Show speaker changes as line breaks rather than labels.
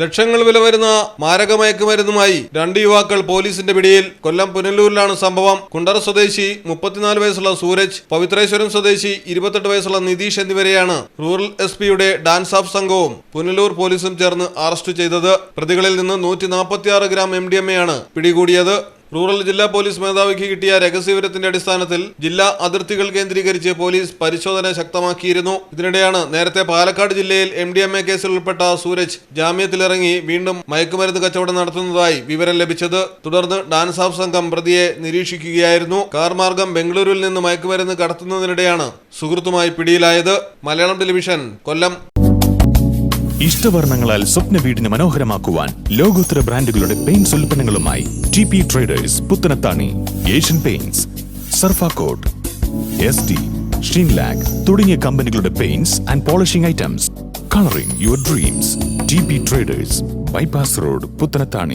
ലക്ഷങ്ങൾ വില വരുന്ന മാരകമയക്കുമരുന്നുമായി രണ്ട് യുവാക്കൾ പോലീസിന്റെ പിടിയിൽ കൊല്ലം പുനലൂരിലാണ് സംഭവം. കുണ്ടറ സ്വദേശി മുപ്പത്തിനാല് വയസ്സുള്ള സൂരജ് പവിത്രേശ്വരം സ്വദേശി ഇരുപത്തെട്ട് വയസ്സുള്ള നിതീഷ് എന്നിവരെയാണ് റൂറൽ എസ് പിയുടെ ഡാൻസ് ഓഫ് സംഘവും പുനലൂർ പോലീസും ചേർന്ന് അറസ്റ്റ് ചെയ്തത്. പ്രതികളിൽ നിന്ന് നൂറ്റി ഗ്രാം എം പിടികൂടിയത്. റൂറൽ ജില്ലാ പോലീസ് മേധാവിക്ക് കിട്ടിയ രഹസ്യവിവരത്തിന്റെ അടിസ്ഥാനത്തിൽ ജില്ലാ അതിർത്തികൾ കേന്ദ്രീകരിച്ച് പോലീസ് പരിശോധന ശക്തമാക്കിയിരുന്നു. ഇതിനിടെയാണ് നേരത്തെ പാലക്കാട് ജില്ലയിൽ എം ഡി എം എ കേസിൽ ഉൾപ്പെട്ട സൂരജ് ജാമ്യത്തിലിറങ്ങി വീണ്ടും മയക്കുമരുന്ന് കച്ചവടം നടത്തുന്നതായി വിവരം ലഭിച്ചത്. തുടർന്ന് ഡാൻസ് ഓഫ് സംഘം പ്രതിയെ നിരീക്ഷിക്കുകയായിരുന്നു. കാർമാർഗം ബംഗളൂരുവിൽ നിന്ന് മയക്കുമരുന്ന് കടത്തുന്നതിനിടെയാണ് സുഹൃത്തുമായി പിടിയിലായത്. മലയാളം ടെലിവിഷൻ കൊല്ലം.
ഇഷ്ടവർണങ്ങളാൽ സ്വപ്ന വീടിന് മനോഹരമാക്കുവാൻ ലോകോത്തര ബ്രാൻഡുകളുടെ paints ഉൽപ്പന്നങ്ങളുമായി T P traders Puthanathani Asian paints Surfacoat S T Sheenlac തുടങ്ങിയ കമ്പനികളുടെ paints and polishing items colouring your dreams T P traders bypass road Puthanathani.